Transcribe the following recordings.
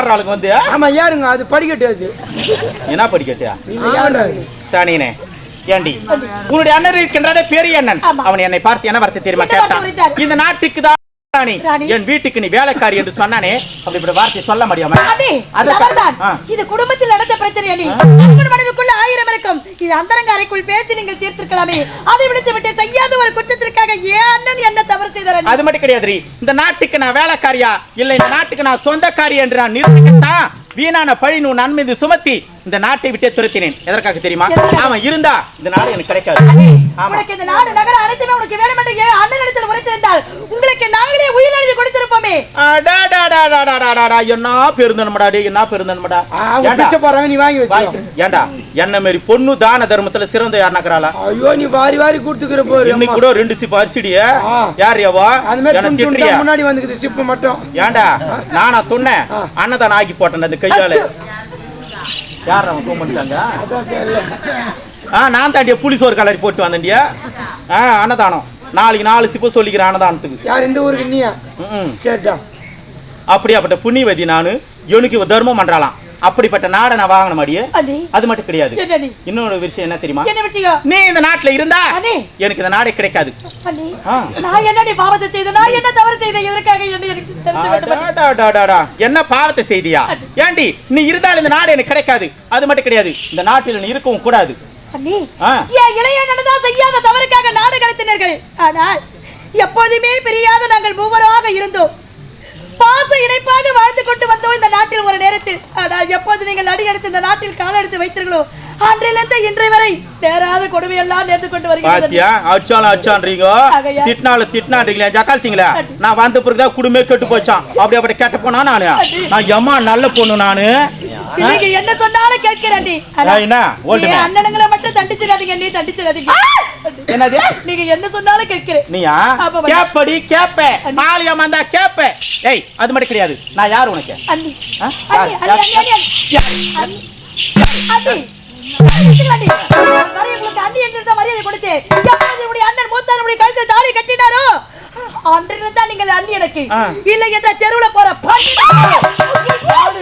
ஏறாளுங்க வந்து? ஆமா ஏறுங்க அது படிக்கட்டு அது. என்ன ஏறு. சனினே ஏண்டி? உன்னுடைய அண்ணன் இருக்கின்றானே பெரிய அண்ணன். அவன் என்னை பார்த்து என்ன வார்த்தை தெரியுமா கேட்டான்? இந்த நாட்டுக்கு தான். என் வீட்டுக்கு நீ வேலைக்காரி என்று சொன்னானே அப்படி இப்படி வார்த்தை சொல்ல முடியாம. இது குடும்பத்தில் நடந்த பிரச்சனை அண்ணி ஆயிரம் இருக்கும். இது அந்தரங்க அறைக்குள் பேசி நீங்கள் தீர்த்திருக்கலாமே. அதை விடுத்து விட்டு செய்யாத ஒரு குற்றத்திற்காக ஏன் அண்ணன் என்ன தவறு செய்தார் அது மட்டும் கிடையாது இந்த நாட்டுக்கு நான் வேலைக்காரியா? இல்ல இந்த நாட்டுக்கு நான் சொந்தக்காரி என்று நான் நிரூபிக்கத்தான். வீணான பழி உன் நன்மை மீது சுமத்தி இந்த நாட்டை விட்டே துரத்தினேன். எதற்காக தெரியுமா? அவன் இருந்தா இந்த நாடு எனக்கு கிடைக்காது. ஆமா. உனக்கு இந்த நாடு நகர அனைத்துமே உனக்கு வேணும் என்று ஏன் அண்ணன் இடத்தில் உரைத்திருந்தால்? உங்களுக்கு நாங்களே உயிர் எழுதி கொடுத்திருப்போமே. என்ன பெருந்தன்மடா டேய் என்ன பெருந்தன்மடா? பிச்சை போறாங்க நீ வாங்கி வாய், வச்சுக்கோ ஏன்டா? என்ன மாதிரி பொண்ணு தான தர்மத்துல சிறந்த யாருனாக்குறாளா? ஐயோ நீ வாரி வாரி கொடுத்துக்கிற போரு இன்னைக்கு கூட ரெண்டு சிப்பு அரிசிடிய. யார் எவா அந்த மாதிரி முன்னாடி வந்துக்குது சிப்பு மட்டும். ஏன்டா? நானா துண்ணேன்? ஆ. அன்னதானம் ஆக்கி போட்டேன் கையால யார் அவன் கூப்பிட்டாங்க ஆ நான் தாண்டிய? புளிசோறு கலரி போட்டு வந்தேன்டியா? ஆ அன்னதானம். நாளைக்கு நாலு சிப்பு சொல்லிக்கிறேன் அன்னதானத்துக்கு. யார் இந்த ஊருக்கு நீயா? ம் சரிதான் அப்படியாப்பட்ட புண்ணியவதி நானு எனக்கு இவ தர்மம் பண்றாளாம். அப்படிப்பட்ட நாடை நான் வாங்கின அண்ணே. அது மட்டும் கிடையாது. இன்னொரு விஷயம் என்ன தெரியுமா? நீ இந்த நாட்டுல இருந்தா. எனக்கு இந்த நாடே கிடைக்காது. என்ன பாவத்தை செய்தியா? ஏண்டி நீ இருந்தால் இந்த நாடு எனக்கு கிடைக்காது. அது மட்டும் கிடையாது. இந்த நாட்டில் நீ இருக்கவும் கூடாது. இளைய நடந்தா செய்யாத தவறுக்காக நாடு கடத்தினர்கள் ஆனால் எப்போதுமே பிரியாத நாங்கள் மூவராக இருந்தோம். பாச இணைப்பாக வாழ்ந்து கொண்டு வந்தோம் இந்த நாட்டில் ஒரு நேரத்தில். ஆனால் எப்போது நீங்கள் அடி எடுத்து இந்த நாட்டில் கால் எடுத்து வைத்தீர்களோ? அன்றிலிருந்து இன்றை வரை நேராத கொடுமையெல்லாம் நேர்ந்து கொண்டு வருகிறது. பாத்தியா? அச்சாலும் அச்சான்றீங்க. திட்டினால திட்டினான்றீங்களா ஜக்கால்த்தீங்களா நான் வந்த பிறகுதான் குடும்பமே கெட்டு போச்சான் அப்படி அப்படி கேட்ட போனா நானு? நான் எம்மா நல்ல பொண்ணு நானு? நீங்க என்ன சொன்னாலும் கேட்கிறேன் ஏன் என்ன? அண்ணனுங்களை மட்டும் தண்டிச்சிடாதீங்க நீ தண்டிச்சிடாதீங்க என்னது நீங்க என்ன சொன்னாலும் கேட்கிறேன் நீயா கேப்படி கேப்ப மாலியா மந்தா கேப்ப ஏய் அது மட்டும் கிடையாது நான் யார் உனக்கு அண்ணி ஆ? அண்ணி யார்? அண்ணி யார்? அண்ணி அண்ணி அண்ணி அண்ணி வரை உங்களுக்கு அண்ணி என்று தான் மரியாதை உங்களுடைய அண்ணன் மூத்த நம்முடைய கழுத்தில் தாலி கட்டினாரோ அன்றிலிருந்து தான் நீங்கள் அண்ணி எனக்கு. இல்லை என்ற தெருவுல போற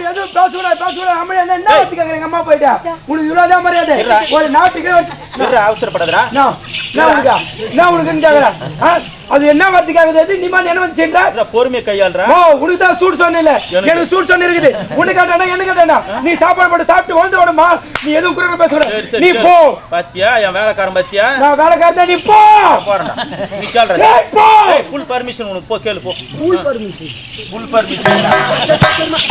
எதுவும் பேசக்கூடாது, பேசக்கூடாது. அம்மா என்ன கேக்குறீங்க? அம்மா போயிட்டா. உனக்கு இவ்வளவுதான் மரியாதை. ஒரு நாட்டுக்கே அவசரப்படாதடா நான், உனக்கா? கேக்குறேன். அது என்ன வார்த்தை கேக்குது? அது நீ மாதிரி என்ன வந்து செய்யற? பொறுமையை கையாளுறா ஓ, உனக்கு தான் சூடு சொன்ன இல்ல. எனக்கு- சூடு சொன்ன இருக்குது. உனக்கு கேட்டானா, எனக்கு கேட்டானா? நீ சாப்பாடு போட்டு சாப்பிட்டு வாழ்ந்து விடுமா? நீ எதுவும் பேசக்கூடாது. சரி, நீ. போ. பாத்தியா என் வேலைக்காரன் பாத்தியா நான் வேலைக்காரன் நீ போ. போறேன்டா நீ ஏய், போ. ஃபுல் பர்மிஷன் உனக்கு போ கேளு போ ஊர் பர்மிஷன். ஃபுல் பர்மிஷன்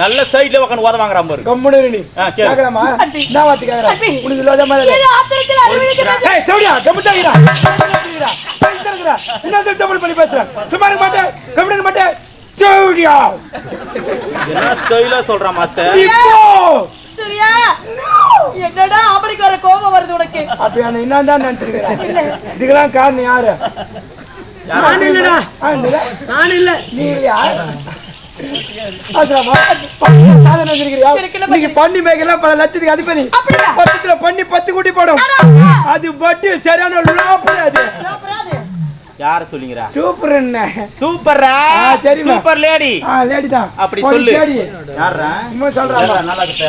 நல்ல சைடுல உட்காந்து உத வாங்குறான் பாரு கம்முனு நீ. கேக்குறாமா? அண்ணி. என்ன வார்த்தை கேக்குற? அண்ணி. உனக்கு இவ்வளவுதான் மரியாதை. ஏதோ ஆத்திரத்தில் அறிவிழுக்கு பேச ஏய், தான் இருடா. இருடா. பேசிட்டு இருக்கிற. என்ன திருச்சபடி பண்ணி பேசுற? சும்மா இருக்க மாட்டேன். கம்முனு மாட்டேன். தேவடியா. என்ன ஸ்டைலா சொல்றான் மத்த. சூர்யா என்னடா அவனுக்கு வர கோபம் வருது உனக்கு அப்ப என்ன என்னதான் நினைச்சிருக்கிறேன்? இதுக்கெல்லாம் காரணம் யாரு நான் இல்லடா நான் இல்ல நீ இல்லையா? பண்ணி மேய்க்கலாம் பல லட்சத்துக்கு அதிபதி? பக்கத்துல பண்ணி பத்து குட்டி போடும். அது பட்டு சரியான அது யார சொல்லிங்கறா சூப்பர் என்ன? சூப்பர்ரா? ஆ, தெரியுமா? Super lady. ஆ லேடி தான். அப்படி சொல்லு. யாரா சும்மா சொல்றா நல்லா இருக்கு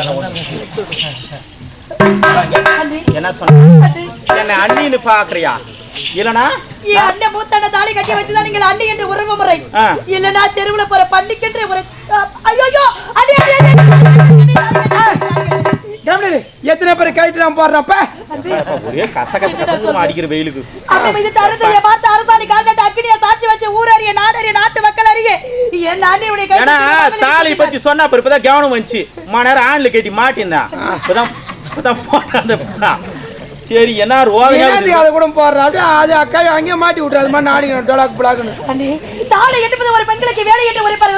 என்ன சொன்ன? அண்ணி. என்ன அண்ணின்னு பாக்குறியா? இல்லனா? அண்ணன் மூத்தண்ண தாலி கட்டி வச்சுதான் நீங்கள் அண்ணி என்று உறவு முறை. இல்லனா தெருவுல போற பண்டிக்கென்று ஒரு ஐயோ எத்தனை பேர் கைட்டு நான் போடுறப்ப ஒரே கச கச கசமா அடிக்கிற வெயிலுக்கு. அப்படி மீது தருதலைய பார்த்து அரசாணி கால்நட்டு அக்னிய சாட்சி வச்சு ஊரறிய நாடறிய நாட்டு மக்கள் அறிய என் அண்ணியுடைய ஏன்னா தாலி பத்தி சொன்னா இப்பதான் கவனம் வந்துச்சு. மணி நேரம் ஆண்ல கட்டி மாட்டிருந்தான் இப்பதான் இப்பதான் போட்டான். சரி என்ன என்னத்துக்கு அதை கூட போடுற? அப்படியே அது அக்காவை அங்கேயே மாட்டி விட்டுரு அது மாதிரி நாடிக்கணும் டொலாக் தாலி என்பது ஒரு பெண்களுக்கு வேலை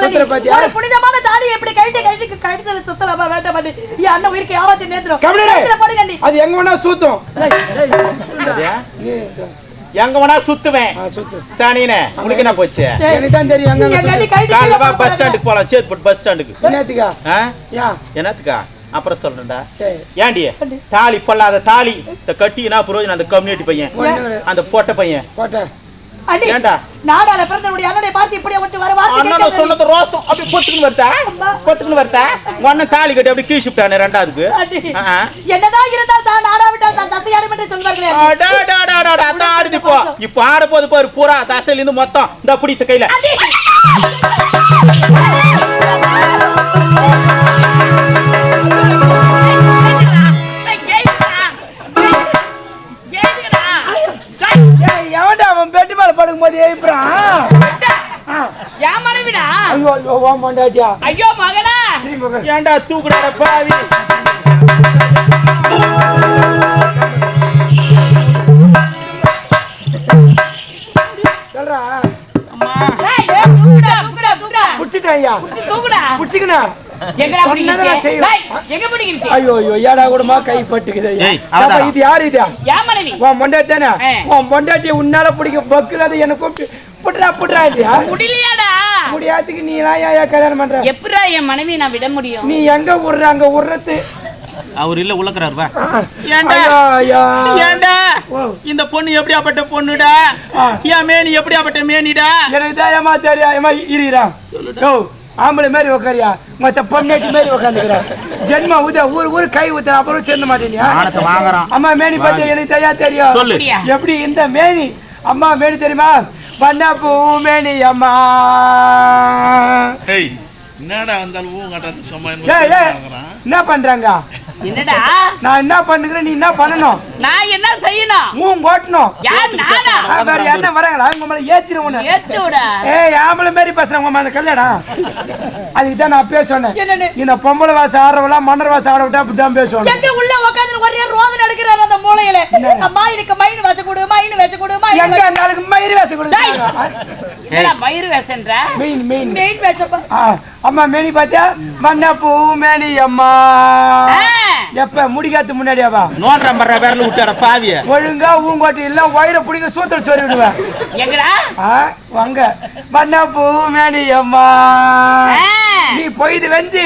சுத்தர அண்ணி. பாத்தியா? ஒரு புனிதமான தாலி எப்படி கழட்டி கழட்டி கழுத்துல சுத்தலாமா வேண்டாம் அண்ணி. என் அண்ணன் உயிருக்கு யாவத்து போடுங்க அண்ணி. அது எங்க வேணா சூத்தும். எங்க வேணா சுத்துவேன். சாணினே உனக்கு என்ன போச்சு? எனக்கு தெரியும் பஸ் ஸ்டாண்டுக்கு போலாம் சேத்பட் பஸ் ஸ்டாண்டுக்கு என்னத்துக்கா? என்னத்துக்கா? அப்புறம் சொல்றேன்டா ஏண்டி தாலி பொல்லாத தாலி இந்த கட்டினா புரோஜனம் அந்த கம்யூனிட்டி பையன் அந்த பொட்டை பையன். போட்ட. அடி ஏன்டா? நாடால பிறந்தவருடைய அண்ணனை பார்த்து இப்படி ஒட்டு வர வார்த்தை அண்ணன் கேட்காதே. சொன்னது ரோசம். அப்படி பொத்துக்குன்னு வருதா உன்ன தாலி கட்டி அப்படி கீழ்ச்சிப்டானே ரெண்டாவதுக்கு. என்னதான் இருந்தால் தான் நாடாவிட்டால் தான் தசையாடும் என்று சொல்வார்களே. அடா, அடா, அடா, அடா, அதான் ஆடுது இப்போ. இப்போ ஆட போது பாரு பூரா தசையில இருந்து மொத்தம். இந்த பிடித்த கையில. அவன் பெட்டு மேல படுக்கும் போது எழுப்புறான் என் மனைவிடா? ஐயோ ஐயோ ஓ மண்டாட்டியா ஐயோ மகனா. ஏன்டா தூக்குடாட பாவி? சொல்றா அம்மா டேய், தூக்குடா தூக்குடா தூக்குடா. தூக்குடா. புடிச்சுக்கணும் எங்கடா சொன்னதை பிடிக்கிறீங்க நான் செய்வேன். டேய், எங்க பிடிக்கிறீங்க ஐயோ ஐயோ ஏடா கூடமா கை பட்டுக்குது. இது யாரு இது? என் மனைவி. உன் பொண்டாட்டி தானே ஆ. உன் பொண்டாட்டி உன்னால பிடிக்க பக்குறது என்ன கூப்பிட்டு புட்றா புட்றா இல்லையா முடியலையாடா. முடியாதுக்கு நீ எல்லாம் ஏன் கல்யாணம் பண்ற? எப்படா என் மனைவி நான் விட முடியும்? நீ எங்க விடுற அங்க விடுறது அவர் இல்ல வா. ஓ. இந்த பொண்ணு எப்படியாப்பட்ட பொண்ணுடா. என் மேனி எப்படியாப்பட்ட மேனிடா? எனக்கு தான் ஏமா தெரியா ஏமா இருடா யோ. ஆம்பளை மாதிரி உக்காரியா? மத்த பொண்ணாட்டி மாதிரி உக்காந்துக்கிறா. ஜென்மா ஊத ஊர் ஊர் கை ஊத்த அப்புறம் திருந்த மாட்டேனியா? அம்மா மேனி பத்தி எனக்கு தெரியா தெரியும்? எப்படி இந்த மேனி? அம்மா மேனி தெரியுமா? வண்ண பூ மேனி அம்மா. என்னடா வந்தாலும் என்ன பண்றாங்க? என்னடா? நான் என்ன பண்ணுகிறேன்? நீ என்ன பண்ணணும்? நான் என்ன செய்யணும்? மூணு ஓட்டணும். யார் நானா? வேற என்ன வராங்களா? அவங்க மேல ஏத்திரும் உன்னை. ஏத்து விட ஏய் ஆம்பளை மாதிரி பேசுறவங்க மேல கல்யாணம். அதுக்கு தான் நான் அப்பயே சொன்னேன்? இந்த பொம்பளை வாசம் ஆடுறவெல்லாம் மன்னர் வாசம் ஆட விட்டா அப்படிதான் பேசுவாங்க. எங்க உள்ள உட்கார்ந்து ஒரே ரோதனை எடுக்கிறாரு அந்த மூலையில. அம்மா எனக்கு மைன் வச கொடு மைன் வச கொடு மைன் எங்க அந்த ஆளுக்கு மயிறு வேஷம் கொடுத்தாங்க என்னடா பயிர் வேசன்ற மெயின் மெயின் மெயின் வசப்பா ஆ, அம்மா மேனி பாத்தியா? மண்ண பூ மேனி அம்மா. எப்ப? முடிக்காத்து முன்னாடியாவா நோன்ற மர்ற விரல விட்டாட பாவிய. ஒழுங்கா ஊங்கோட்டி இல்ல வயிற பிடிங்க சூத்தல் சொல்லி விடுவேன் எங்கடா? ஆ, வாங்க. மண்ண பூ மேனி அம்மா. நீ பொய்து வெஞ்சு.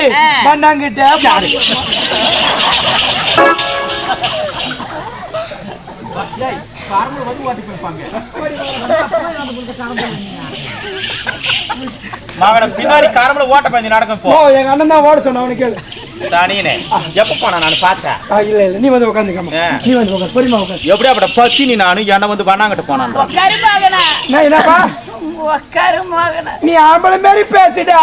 ஆ. மண்ணாங்கிட்ட பாரு மாவன பின்னாடி காரமல ஓட்ட பந்தி நடக்கும் இப்போ. எங்க அண்ணன் தான் ஓட சொன்ன அவனுக்கு கேளு. தானீனே எப்ப போனா நான் பார்த்தேன். ஆ, இல்ல இல்ல நீ வந்து உட்காந்துக்கம்மா. நீ வந்து உட்காந்து பொறுமா உட்காந்து எப்படியாப்பட்ட பத்தினி நானு என்ன வந்து வண்ணாங்கிட்ட போனான் என்னப்பா? நீ ஆம்பளை மாதிரி பேசிடா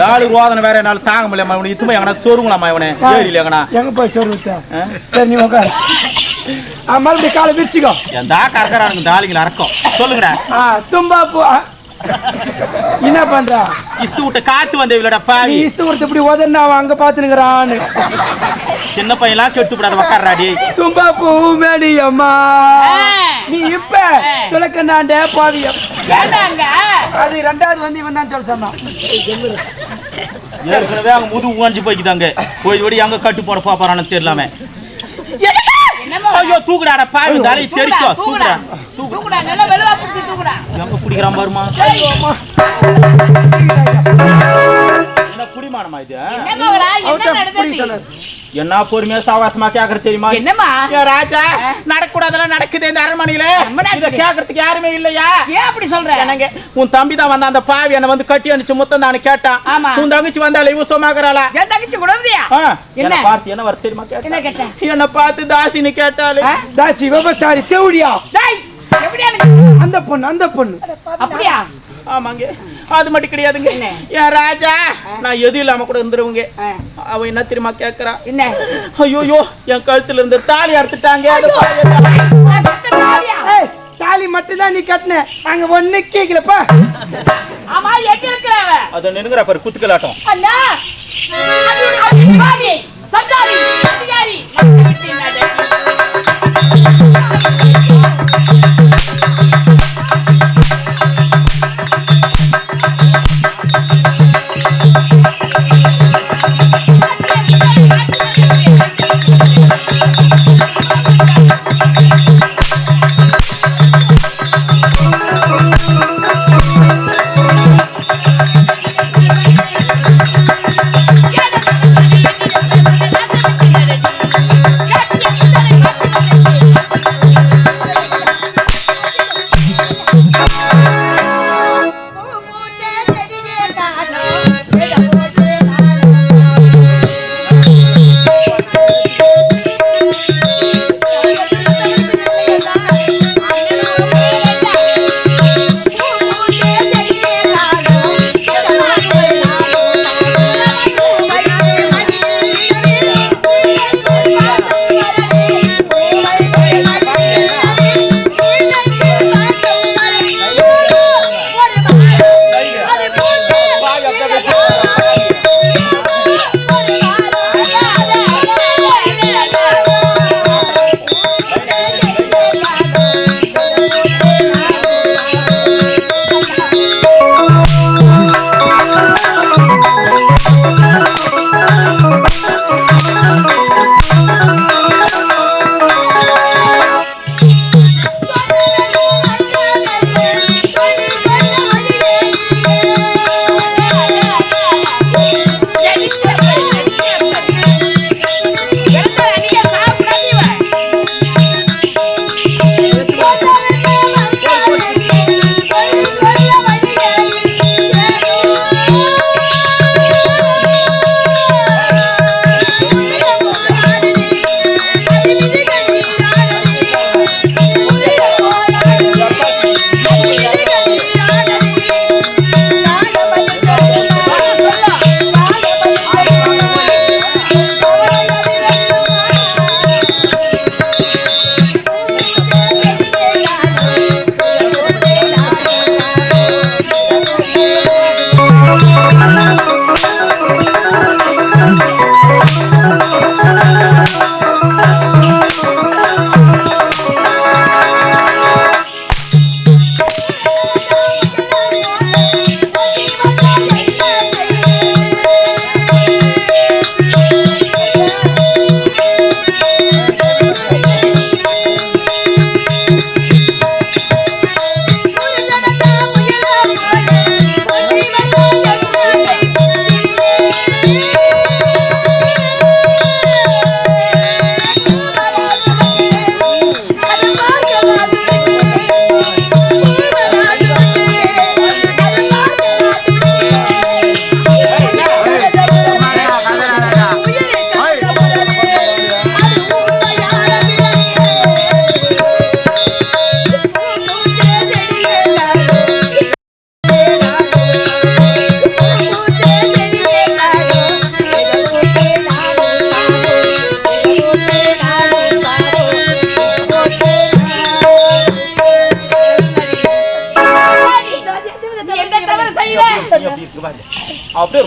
யாரு ரோதனை வேற என்னால தாங்க முடியல இவனை இத்துமே எங்கனா சொருங்களாமா இவனே? ஏரியில எங்கனா? எங்க போய் சொல்லி விட்ட சரி நீ உட்காரு மறுபடியும் காலை விரிச்சிக்கோ. எந்தா கறக்கறானுங்க தாலிங்கள அறக்கம். சொல்லுங்கடா. ஆ தும்பா பூ. என்ன பண்ற? இஸ்து விட்ட காத்து வந்த இவளோட நீ பாவி இஷ்ட ஒருத்த இப்படி உதன்னு அவன் அங்க பாத்துனுக்குறான்னு சின்ன பையன்லாம் கெட்டு விடாத உக்காடுறாடி தும்பா பூ மேடி அம்மா. நீ இப்ப துளக்கண்டாண்ட பாவியம் ஏண்டாங்க அது ரெண்டாவது வந்து இவன் தான் சொல்ல சொன்னான். ஏற்கனவே அங்க முது ஊஞ்சி போய்க்குதாங்க போய் ஓடி அங்க கட்டு போட போறான்னு தெரியலாமே ஐயோ தூக்குடாட பாவி தாலி தெரிக்கும் தூக்குடா. தூக்குடா. நல்லா வெளுவா பிடிச்சி தூக்குடா. எங்க குடிக்கிறான் பாருமா என்ன குடிமானமா இது? என்ன நடந்தது? என்ன பொறுமையா சாவாசமா கேக்குறது தெரியுமா? என்னம்மா? ஏ ராஜா நடக்கூடாதெல்லாம் நடக்குது இந்த அரண்மனையில. இத. கேக்குறதுக்கு யாருமே இல்லையா? ஏன் அப்படி சொல்ற? என்னங்க உன் தம்பி தான் வந்த அந்த பாவி என்ன வந்து கட்டி அனுச்சு முத்தம் தான் கேட்டான். உன் தங்கச்சி வந்தால இவ சும்மாக்குறாளா என் தங்கச்சி கூடவியா ஆ, என்ன? பார்த்து என்ன வர தெரியுமா என்ன கேட்டா? என்ன பார்த்து தாசின்னு கேட்டாலே? தாசி விவசாயி தேவடியா? டேய்! அந்த பொண்ணு அந்த பொண்ணு. அப்படியா? ஆமாங்க. அது மட்டும் கிடையாதுங்க? ஏன் ராஜா நான் எதுவும் இல்லாம கூட இருந்துருவங்க. ஆ. அவ என்ன தெரியுமா கேக்குறா? என்ன? ஐயோ என் கழுத்துல இருந்து தாலி அறுத்துட்டாங்க. தாலி மட்டும் தான் நீ கட்டின. அங்க ஒண்ணு கேக்கலப்பா ஆமா எங்க இருக்கிற அதை நின்னுங்கிற பாரு குத்துக்கலாட்டம். அண்ணா! பாவி, சண்டாளி,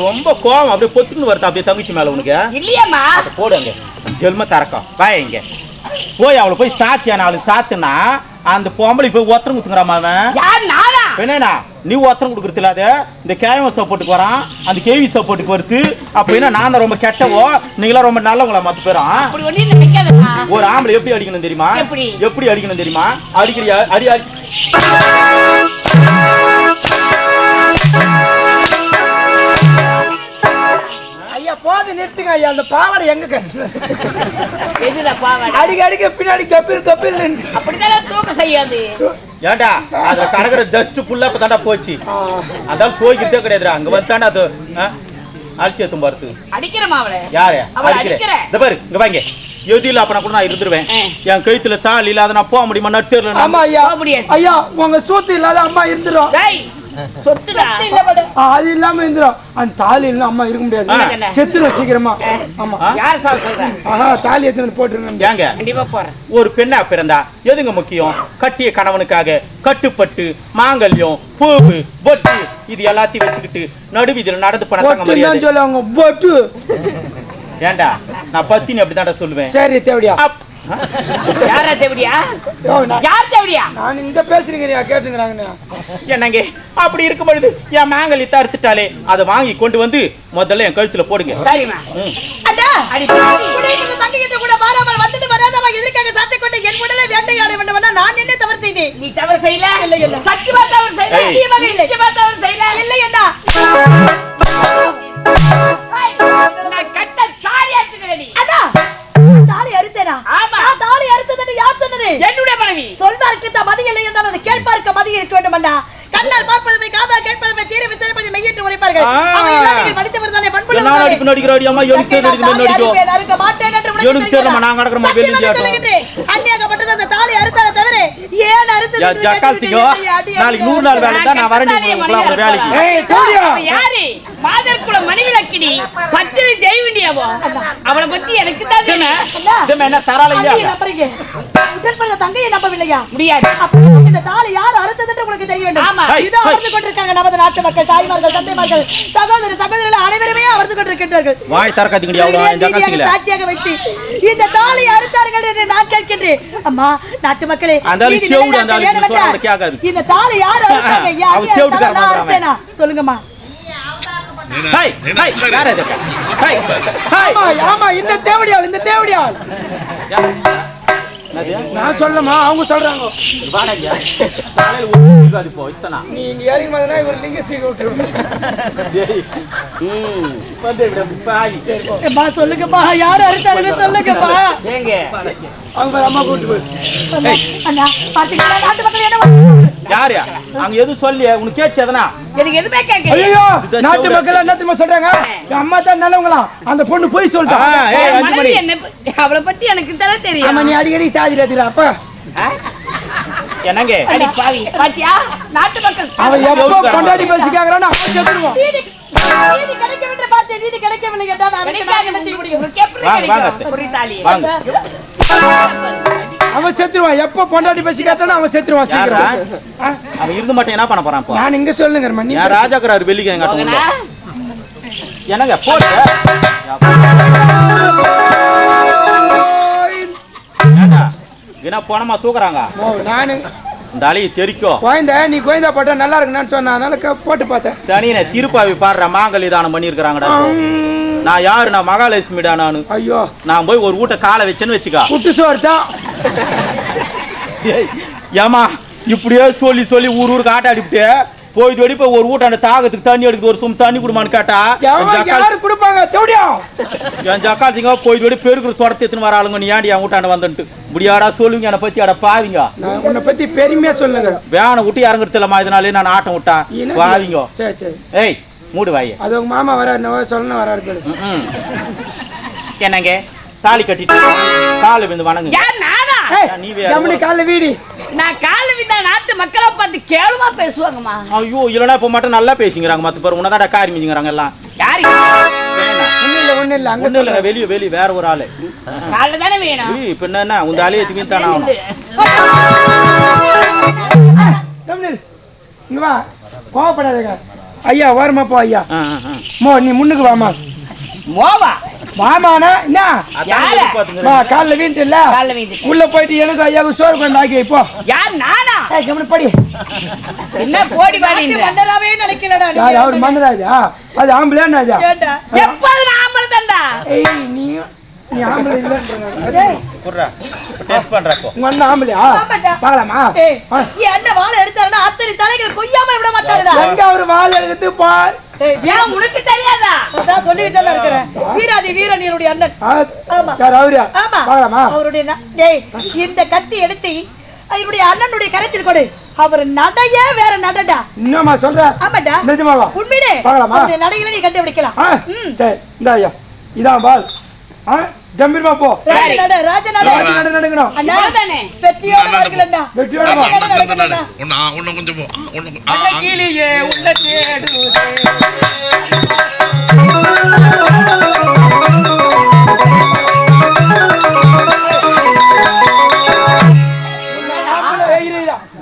ரொம்ப கோவம் அப்படியே பொத்துக்குன்னு வருது அப்படியே தங்கச்சி மேல உனக்கு. இல்லையம்மா. அதை போடு அங்க. ஜெல்ம தரக்கம் வாய இங்க. போய் அவளை போய் சாத்தியா நாலு சாத்துனா அந்த பொம்பளை போய் ஒத்தரம் குத்துங்கிறாமா அவன். நானா? என்னண்ணா நீ ஒத்தரம் கொடுக்கறது இல்லாத இந்த கேவம் சப்போர்ட்டுக்கு வரான் அந்த கேவி சப்போர்ட்டுக்கு வருது. அப்ப என்ன நான் தான் ரொம்ப கெட்டவோ? நீங்களாம் ரொம்ப நல்லவங்களா மத்த பேரும் ஒரு ஆம்பளை எப்படி அடிக்கணும் தெரியுமா? எப்படி? எப்படி அடிக்கணும் தெரியுமா? அடிக்கிறியா? அடி அடி. போது நிறுத்துங்க ஐயா அந்த பாவாடை எங்க கட்டு எதுல பாவாடை? அடிக்க அடிக்க பின்னாடி கப்பில் கப்பில் நின்று அப்படிதான் தூக்கம் செய்யாது? ஏன்டா அதுல கடக்கிற டஸ்ட் ஃபுல்லா இப்ப தாண்டா போச்சு. அதான் தோய்க்கிட்டே கிடையாதுடா அங்க வந்தாண்டா அது அழிச்சேத்தும் பார்த்து அடிக்கிறமா அவளை? யாரு? அடிக்கிறேன். இந்த பாரு இங்க வாங்க. எது இல்ல அப்ப நான் கூட நான் இருந்துருவேன். என் கழுத்துல தாலி இல்லாத நான் போக முடியுமா நட்டு ஆமா ஐயா. ஐயா உங்க சூத்து இல்லாத அம்மா இருந்துரும். டேய் சொத்துடா. இல்ல மேடம் ஆ, அது இல்லாம இருந்துரும் அந்த தாலி இல்ல அம்மா இருக்க முடியாது. ஆ. செத்துரும் சீக்கிரமா. ஆமா. ஆ? யார் சார் சொல்ற? ஆஹா தாலி எடுத்து வந்து போட்டுருங்க. ஏங்க? கண்டிப்பா போறேன். ஒரு பெண்ணா பிறந்தா எதுங்க முக்கியம்? கட்டிய கணவனுக்காக கட்டுப்பட்டு மாங்கல்யம் பூவு பொட்டு இது எல்லாத்தையும் வச்சுக்கிட்டு நடுவீதியில நடந்து மரியாதை சொல்லுவாங்க. பொட்டு. ஏன்டா நான் பத்தினி அப்படிதான்டா சொல்லுவேன். சரி ஆ? யாரா தேவடியா? யார் தேவடியா? நான் இங்க பேசுறீங்க கேட்டுங்கிறாங்க என்னங்க? அப்படி இருக்கும் பொழுது என் மாங்கல்யத்தை அறுத்துட்டாலே அதை வாங்கி கொண்டு வந்து முதல்ல என் கழுத்துல போடுங்க. சரிம்மா. அடி பாவி. குடியிருந்த தங்கை என்று கூட மாறாமல் வந்துட்டு வராதவா எதற்காக சாட்டை கொண்டு என் உடலை வேட்டையாட வேண்டும் என நான் என்ன தவறு செய்தேன். நீ தவறு செய்யல? இல்லை, இல்லை. சத்தியமா தவறு செய்யல. சத்தியமாக இல்லை. நிச்சயமா தவறு செய்யல. இல்லை அண்ணா. ஏய், நான் கட்ட சாரி எடுத்துக்கிறேன் தாலி அறுத்தேனா? ஆமா. நான் தாலி அறுத்ததுன்னு யார் சொன்னது? என்னுடைய மனைவி. சொல்வாருக்கு தான் மதி இல்லை என்றால் அது கேட்பாருக்கு மதி இருக்க வேண்டும் கண்ணால் பார்ப்பதுமை காதால் கேட்பதுமை தீர விசாரிப்பதை மெய்யிட்டு உரைப்பார்கள் ஆ. அவை எல்லாம் நீங்கள் படித்தவர் தானே என்ன அடிப்பு நடிக்கிறாடி அம்மா எனக்கு தங்கை, நான் தாலி நடிக்கும் அறுப்பேன், அறுக்க மாட்டேன் என்று எனக்கு? தெரியலம்மா, நான் கிடக்குறேம்மா, வெளியே. சொல்லுகின்றேன். அந்நியாகப்பட்டது அந்த தாலி அறுத்தாலே தவிர, ஏன் அறுத்தது யா, என்று ஜக்கால்த்திக்கோ கேட்டுவிட்டீர்கள். அடி, அடி, நாளைக்கு அடி. நூறு நாள் வேலை தான் நான் வரேன் உங்களை வேலைக்கு ஏய் அவ யாரு மாதர் குல மணிவிளக்கிடி பத்திரி ஜெயவிண்டியாவோ அவளை பத்தி எனக்கு தான் தெரியும். அண்ணா, இதே என்ன தரால அண்ணியை இல்லையா நம்புறீங்க. உடன் பிறந்த தங்கையை நம்பவில்லையா முடியாது அப்போ இந்த தாலி யார் அறுத்தது என்று உங்களுக்கு தெரிய வேண்டும் ஆமா. இதோ. அறுத்து கொண்டிருக்காங்க நமது நாட்டு மக்கள் தாய்மார்கள் தந்தைமார்கள். சகோதர சகோதரர்கள் அனைவருமே அறுத்து கொண்டிருக்கின்றார்கள். வாய் இந்த நீதியாக கத்தியில சாட்சியாக வைத்து இந்த தாலி அறுத்தார்கள் என்று நான் கேட்கின்றேன். அம்மா நாட்டு மக்களே அந்த செவுடு, அந்த. இந்த தாலி யார் அறுத்தாங்க? சொல்லுங்கம்மா. யார் ஹாய் ஹாய் ஆமா ஆமா இந்த தேவடியாள் இந்த தேவடியாள். நான் சொல்லமா? அவங்க சொல்றாங்க. வாடகையா? காலையில் ஒன்று அது போ இசனா நீ இங்க இறங்கி மாதிரி இவர் லிங்க சீக்க விட்டுருவேன் டேய் ம். வந்து இப்படி அப்படி பாய் அம்மா சொல்லுங்கம்மா யார் அறுத்தாருன்னு சொல்லுங்கம்மா ஏங்க? அவங்க அம்மா கூட்டு போய் அண்ணா பாத்தீங்களா நாட்டு மக்கள் என்ன யாரு? அங்க எதுவும் சொல்லியே? உனக்கு கேட்ச்சு எதனா? எனக்கு எதுவுமே கேட்கல. ஐயோ நாட்டு. மக்கள் என்ன தெரியுமா சொல்றாங்க? என் அம்மா தான் நல்லவங்களா அந்த பொண்ணு போய் சொல்லிட்டா. ஏய் மனைவி என்ன அவளை பத்தி எனக்கு தானே ஆமா தெரியும். நீ அடிக்கடி சாதி ரத்திரா அப்ப? என்னங்க? அடி பாவி. பாத்தியா? நாட்டு மக்கள். அவன் எப்போ கொண்டாடி பேசி கேக்குறான்னு அவன் செத்துருவான் நீதி நீதி கிடைக்கவில்லை பார்த்தேன் நீதி கிடைக்கவில்லை என்றால் நான் அதுக்கு நான் என்ன செய்ய முடியும் வாங்க, வாங்க. வாங்க. அவன் செத்துருவான் எப்போ பொண்டாட்டி பேசி கேட்டானோ அவன் செத்துருவான்? சீக்கிரம்? அவன் இருந்து மட்டும் என்ன பண்ண போறான் நான் இங்க சொல்லுங்க மணி என் ராஜாக்கரார் வெள்ளிக்கு எங்க? என்னங்க போட்டு என்ன போனமா தூக்குறாங்க? நானு. இந்த அலையை தெரிக்கும் குழந்த நீ குழந்தா போட்டா நல்லா இருக்குன்னு சொன்ன அதனால போட்டு பார்த்தேன். சனியனை திருப்பாவி பாடுற மாங்கல்ய தானம் பண்ணியிருக்கிறாங்கடா நான் யாரு? நான் மகாலட்சுமிடா நானு. ஐயோ. நான் போய் ஒரு வீட்டை காலை வச்சேன்னு வச்சுக்கா. புட்டு சோறு தான். ஏம்மா இப்படியே சொல்லி சொல்லி ஊர் ஊருக்கு ஆட்ட அடிப்பிட்டு போய் தேடி போய் ஒரு வீட்டாண்ட தாகத்துக்கு தண்ணி எடுக்குது ஒரு சும் தண்ணி குடுமான்னு கேட்டா கொடுப்பாங்க? என் ஜக்காத்திங்க போய் தேடி பெருக்குற தொடர்த்து எடுத்துன்னு வர ஆளுங்க? நீ ஏன்டி என் வீட்டாண்ட வந்துட்டு இப்படியாடா சொல்லுங்க என்னை பத்தி அட பாவிங்க. உன்னை பத்தி பெருமையா சொல்லுங்க. வேனை விட்டு இறங்குறது இல்லம்மா இதனாலே நான் ஆட்டம் விட்டா? பாவிங்க. சரி சரி. ஏய் மூடு வாய அது உங்க மாமா வராரு சொல்லணும் வராரு பேரு. என்னங்க? தாலி கட்டிட்டு காலை விழுந்து வணங்குங்க. யார் நானா? நீ வேற. காலைல வீடி? நான் கால விந்தா நாட்டு மக்களை பார்த்து கேளுமா பேசுவாங்கம்மா. ஐயோ இல்லைன்னா இப்போ மட்டும் நல்லா பேசிங்கிறாங்க மற்ற பேர் உன்னதாடா காரி மிஞ்சுங்கிறாங்க எல்லாம். யாரு? ஒண்ணு இல்ல ஒண்ணு இல்ல அங்க ஒன்றும் இல்லைங்க வெளியே வெளியே வேற ஒரு ஆளு. காலைல தானே வேணும்? இப்ப என்ன உங்க அலையை எதுவுமே தானே ஆகணும் ஜமுனி இங்க வா. கோவப்படாதீங்க ஐயா ஓரமா போ ஐயா. மோ நீ முன்னுக்கு வாமா. மோவா? வாமாண்ணா என்ன. வா காலைல வீட்டு இல்ல. உள்ள போயிட்டு எனக்கு ஐயாவுக்கு சோறு கொண்டு ஆக்கி வைப்போ யார் நானா? கம்முனு படி. என்ன கோடி நாட்டு பாடின்ற மன்னராவே நினைக்கலடா நீ. யார் அவர் மன்னராஜா? அது ஆம்பளை ராஜா ஏன்டா? எப்போது நான் ஆம்பளை தண்டா? ஏய் நீ நீ ஆம்பளை இல்லைன்ற ஏய், குர்ரா, இப்ப டெஸ்ட் பண்றா இப்போ. உங்க அண்ணன் ஆம்பளையா? ஆமாண்டா. பார்க்கலாமா ஏய், ஆ. என் அண்ணன் வாழை எடுத்தாருன்னா அத்தனை தலைகள் கொய்யாம விட மாட்டாருடா. எங்க அவர் வாழ எடுத்து பார். ஏன் உனக்கு தெரியாதா? அதான் சொல்லிட்டு தானே இருக்கிறேன். வீராதி வீரன் என்னுடைய அண்ணன் ஆமா. ஆமா. அவருடைய டேய் இந்த கத்தி எடுத்து என்னுடைய அண்ணனுடைய கரத்தில் கொடு. அவர் நடைய வேற நடடா. என்னம்மா சொல்ற? ஆமாடா. நிஜமாவா? உண்மையிலே? அவருடைய நடைகளை நீ கண்டுபிடிக்கலாம். சரி இந்த ஐயா இதான் பால். ஆ கம்பீரமா போ. ஒண்ணு கொஞ்சம்.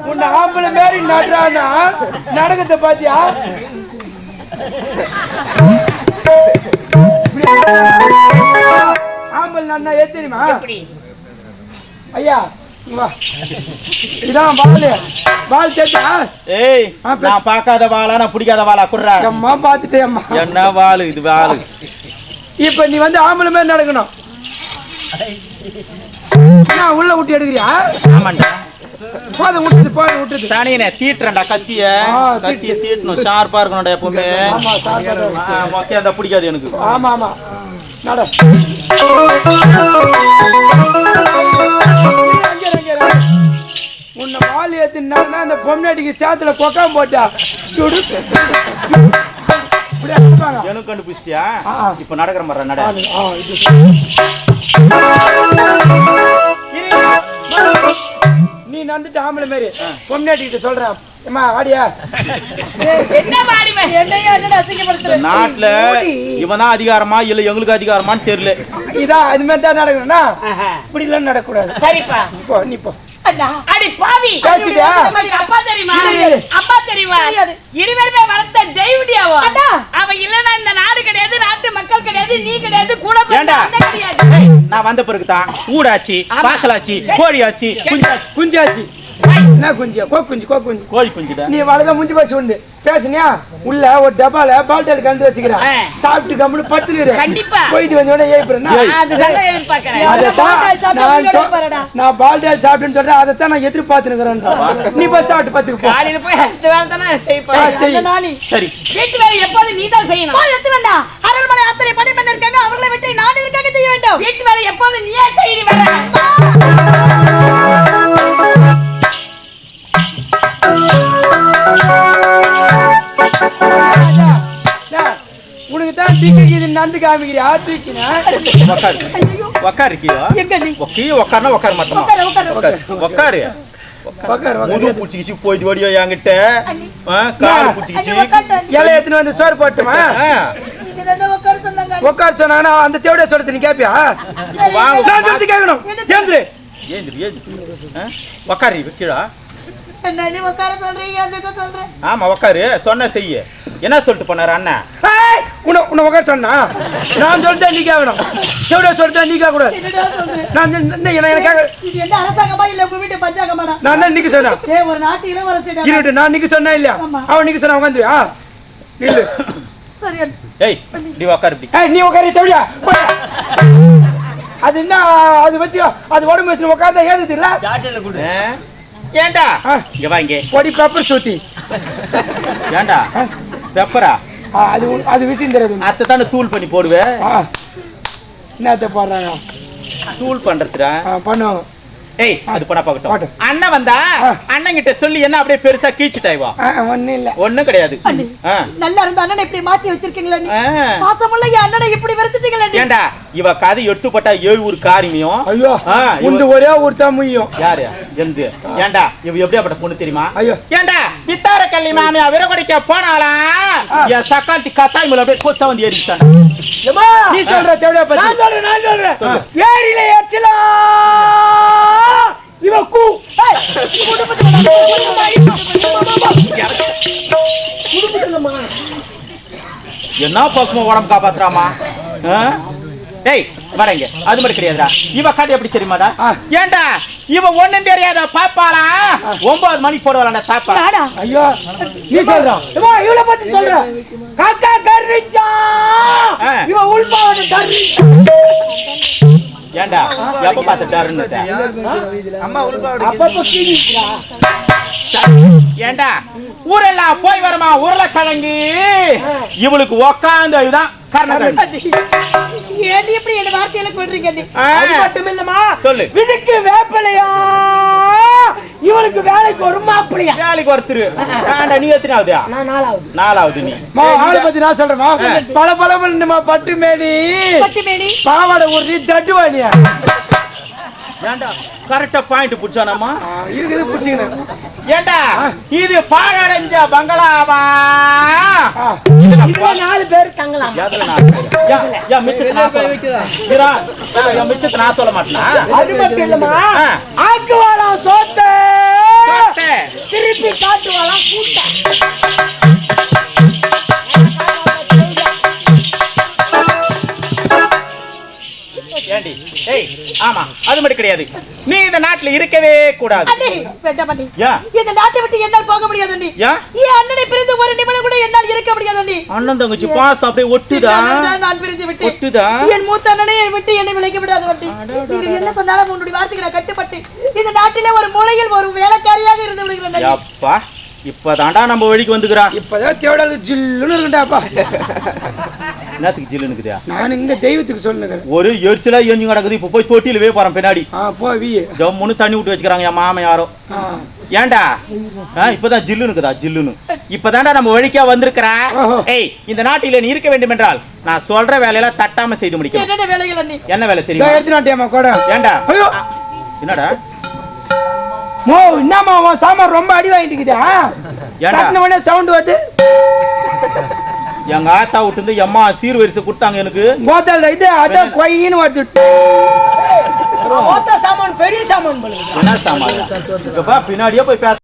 உன்னை ஆம்பளை மாரி நடுறானா? நடக்கத்தை பாத்தியா? ஏன் தெரியுமா? ஐயா. இதான் பால் பால் சேர்த்தா ஏய், நான் பார்க்காத வாளா, நான் பிடிக்காத வாளா, குர்ரா. அம்மா பார்த்துட்டேன் அம்மா. என்ன வாளு இது வாளு? இப்ப நீ வந்து ஆம்பளை மாதிரி நடக்கணும். என்ன, உள்ள விட்டு எடுக்கிறியா? ஆமாண்டா. போத விட்டுது போத விட்டுது தானே தீட்டுறேன்டா கத்திய. கத்திய தீட்டணும் ஷார்ப்பா இருக்கணும்டா எப்பவுமே. இருந்தா பிடிக்காது எனக்கு. ஆமா ஆமா. நட. உன்னை வால் ஏத்தினா அந்த பொம்னாட்டிக்கு சேத்துல கொக்காம போட்டா. எனக்கு கண்டுபிடிச்சிட்டியா. இப்ப நடக்கிற மாதிரி நட. நீ நந்துட்டு ஆம்பளை மாதிரி பொம்னாட்டிக்கிட்ட சொல்றேன் அம்மா வாடியா. என்ன பாடிவே என்னையா அண்ணன் அசிங்கப்படுத்துற? நாட்டுல இவன் அதிகாரமா இல்ல எங்களுக்கு அதிகாரமான்னு தெரியல. இதான் அது மாதிரி தான் நடக்கணும்னா இப்படி எல்லாம் நடக்கக்கூடாது. சரிப்பா. போ நீ போ. அடி பாவி. பேசிட்டியா அப்பா தெரியுமா. அப்பா தெரியுமா. இருவருமே வளர்த்த தெய்வடியாவோ அண்ணா. அவ இல்லனா இந்த நாடு கிடையாது நாட்டு மக்கள் கிடையாது நீ கிடையாது கூட கிடையாது. நான் வந்த பிறகுதான் ஊடாச்சு பாக்கலாச்சு கோழியாச்சு குஞ்சாச்சு குஞ்சாச்சு. என்ன கோ குஞ்சு கோ குஞ்சு. கோழி குஞ்சுடா. நீ வளர்ந்த முஞ்சி போச்சு உண்டு பேசுனியா? உள்ள ஒரு டப்பால பால்டல் கந்து வச்சுக்கிறேன். சாப்பிட்டு கம்முனு படுத்துரு கண்டிப்பா. போயிட்டு வந்தோட ஏய்ப்புறேன். நான் பால்டால் சாப்பிட்டேன்னு சொல்றேன். அதைத்தான் நான் எதிர்பார்த்துருக்கிறேன் நீ போய் சாப்பிட்டு பார்த்துக்கு போ. காலையில போய் அடுத்த வேலை தானே ஆ, செய்ப்பா செய். அண்ணா நீ சரி. வீட்டு வேலை எப்போது நீ தான் செய்யணும்? போய் எடுத்து வேண்டா அரண்மனை அத்தனை பணிப்பெண் இருக்காங்க அவர்களை விட்டு நான் இருக்காங்க செய்ய வேண்டும். வீட்டு வேலை எப்போது நீயே செய்ய உனக்கு தான் டிக்கு இது நந்து காமிக்கிறியா தூக்கினேன் உக்காரு உக்காரு இருக்கியோ எங்க நீ ஒக்கி உக்காருனா உக்கார உட்காரு உக்காரு உக்காரு முது பூச்சிக்கிச்சு போயிட்டு ஓடியோ என்கிட்ட கால் பூச்சிக்கிச்சு இலை எடுத்துன்னு வந்து சோறு போட்டுமா உட்கார சொன்னாங்கன்னா அந்த தேவடைய சொல்றது நீ கேப்பியா வாங்க கேட்கணும் ஏந்திரு ஏந்திரு ஏந்திரு உக்காரு கீழா என்ன நீ உட்கார சொல்றீங்க? அதுக்கு சொல்றேன் ஆமா உக்காரு. சொன்ன செய்ய. என்ன சொல்லிட்டு போனாரு அண்ணா? ஏய், உன்னை உன்னை உட்கார சொன்னா? நான் சொல்லிட்டா நீ கேட்கணும் தேவடைய சொல்லிட்டா நீ கேட்க கூடாது நான் சொன்ன- என்ன என்ன எனக்கு கேட்க இது என்ன அரசாங்கமா இல்ல உங்க வீட்டு பஞ்சாங்கமாடா? நான் தான் நிக்க சொன்னேன். ஏ ஒரு நாட்டு இளவரசி இருட்டு நான் நிக்க சொன்னா இல்லையா. அவன் நிக்க சொன்னா ஏய் நீ உக்காரு இப்படி. ஏய் நீ உட்காரு தேவடியா போடா. அது என்ன அது வச்சு அது உடம்பு வச்சு உட்கார்ந்தா ஏது ஆ. இங்க வா இங்க. பொடி பெப்பர் சூட்டி. ஏன்டா பெப்பரா? அது அது விஷயம் தெரியாது அத்தை தானே தூள் பண்ணி போடுவேன். என்னத்த போடுறாங்க? தூள் பண்றதுடா. ஆ, பண்ணுவாங்க. ஏய் அது பண்ணா பாக்கட்டும். அண்ணன் வந்தா. அண்ணன் கிட்ட சொல்லி என்ன அப்படியே பெருசா கீழ்ச்சிட்டாய் வா ஆ, ஒண்ணும் இல்ல. ஒண்ணும் கிடையாது. நல்லா இருந்த அண்ணனை இப்படி மாத்தி வச்சிருக்கீங்களா. பாசமுள்ள அண்ணனை இப்படி வெறுத்துட்டீங்களா நீ ஏன்டா இவ கதை எட்டுப்பட்டா ஏழு ஊர் காரியமையும் ஐயோ உந்து ஒரே ஒரு தம்மியும் யாரு? எந்து. ஏன்டா இவ எப்படியாப்பட்ட பொண்ணு தெரியுமா? ஐயோ. ஏன்டா பித்தார கள்ளி மாமியா விரகொடிக்க போனாலா என் சக்காட்டி கத்தாய் மேல அப்படியே கொத்த வந்து ஏறிட்டான். நீ சொல்ற தேவடியா பத்தி? நான் சொல்றேன் நான் சொல்றேன். ஏரியில ஏச்சலா இவ கூ. என்ன பக்குவம் உடம்பு காப்பாத்துறாமா? டேய் வரங்க அது மட்டும் கிடையாதுடா. இவ கதை எப்படி தெரியுமாடா ஆ. ஏன்டா? இவ ஒண்ணும் தெரியாத பாப்பாளா? ஒன்பது மணிக்கு போடுவாளா சாப்பா நானா ஐயோ நீ சொல்ற. இவளை பத்தி சொல்ற. காக்கா கர்ரிச்சா. இவ உள்பாவன கர்ரி. ஏன்டா? எப்ப பார்த்துட்டாருன்னு அம்மா உள்பாவன அப்பப்போ ஏன்டா ஊரெல்லாம் போய் வரமா? உருளைக்கிழங்கு. இவளுக்கு உக்காந்து இதுதான் கர்ணக்கிழங்கு அண்ணி, ஏன் இப்படி என்ன வார்த்தையில கொள்றீங்க மட்டும் சொல்லு. இதுக்கு வேப்பிலையா? இவனுக்கு வேலைக்கு ஒரு மாப்பிளையா வேலைக்கு ஒருத்தர். ஏன்டா நீ நான் நாலாவது. நாலாவது நீ. மா ஆளை பத்தி நான் சொல்றேமா பல பல பண்ணுமா பட்டு பாவாடை ஒரு தட்டுவானியா? ஏன்டா கரெக்டா பாயிண்ட் புடிச்சானாமா இருக்குது பிடிச்சிக்கிறேன் ஏன்டா இது பாழடைஞ்ச பங்களாவா? இதுல நாலு பேர் தங்கலாம் எதுல நான் யா- யா, மிச்சத்தை நான் சொல்ல- இரா, யா, மிச்சத்தை நான் சொல்ல மாட்டேனா? அது மட்டும் இல்லம்மா. ஆ. ஆக்குவாளாம் சோத்த. திருப்பி காட்டுவாளாம் கூட்ட ஏண்டி ஏய் ஆமா அது மட்டும் கிடையாது. நீ இந்த நாட்டுல இருக்கவே கூடாது. இந்த நாட்டை விட்டு என்னால் போக முடியாது என் அண்ணனை பிரிந்து ஒரு நிமிடம் கூட என்னால் இருக்க முடியாது அண்ணி. அண்ணன் தங்கச்சி பாசம் அப்படியே ஒட்டுதா? நான் பிரிந்து விட்டேன். ஒட்டுதா? என் மூத்த அண்ணனை விட்டு என்னை விலக்கி விடாது அண்ணி. நீங்கள் என்ன சொன்னாலும் உன்னுடைய வார்த்தைக்கு நான் கட்டுப்பட்டு இந்த நாட்டிலே ஒரு மூலையில் ஒரு வேலைக்காரியாக இருந்து விடுகிறேன். அப்பா இப்பதான்டா நம்ம வழிக்கு வந்துக்கிறான். இப்பதான் தேவடால ஜில்லுன்னு இருக்குண்டாப்பா என்னத்துக்கு ஜில்லுனுக்குதா நான் இங்க தெய்வத்துக்கு சொல்லுங்க ஒரு எரிச்சலா எஞ்சி கிடக்குது இப்ப போய் தொட்டியில போய் போறேன் பின்னாடி. ஆ போ வி. ஜம்முன்னு தண்ணி விட்டு வச்சுக்கிறாங்க என் மாமன் யாரோ. ஆ, இப்பதான் ஜில்லுனுக்குதா ஜில்லுன்னு. இப்பதான்டா நம்ம வழிக்கா வந்திருக்கிற. ஏய் இந்த நாட்டில நீ இருக்க வேண்டும் என்றால் நான் சொல்ற வேலையெல்லாம் தட்டாம செய்து முடிக்கணும். என்ன வேலை தெரியுமா? ஐயோ. என்னடா? மோ என்னம்மா உன் சாமான் ரொம்ப அடி வாங்கிட்டு இருக்குதா? உடனே சவுண்ட் வருது. எங்க ஆத்தா விட்டு இருந்து எம்மா சீர் வரிசை கொடுத்தாங்க எனக்கு. கோத்தால இது அதான் கொய்யின்னு வருது. சாமான் பெரிய சாமான் என்ன சாமான்? பின்னாடியே போய் பேச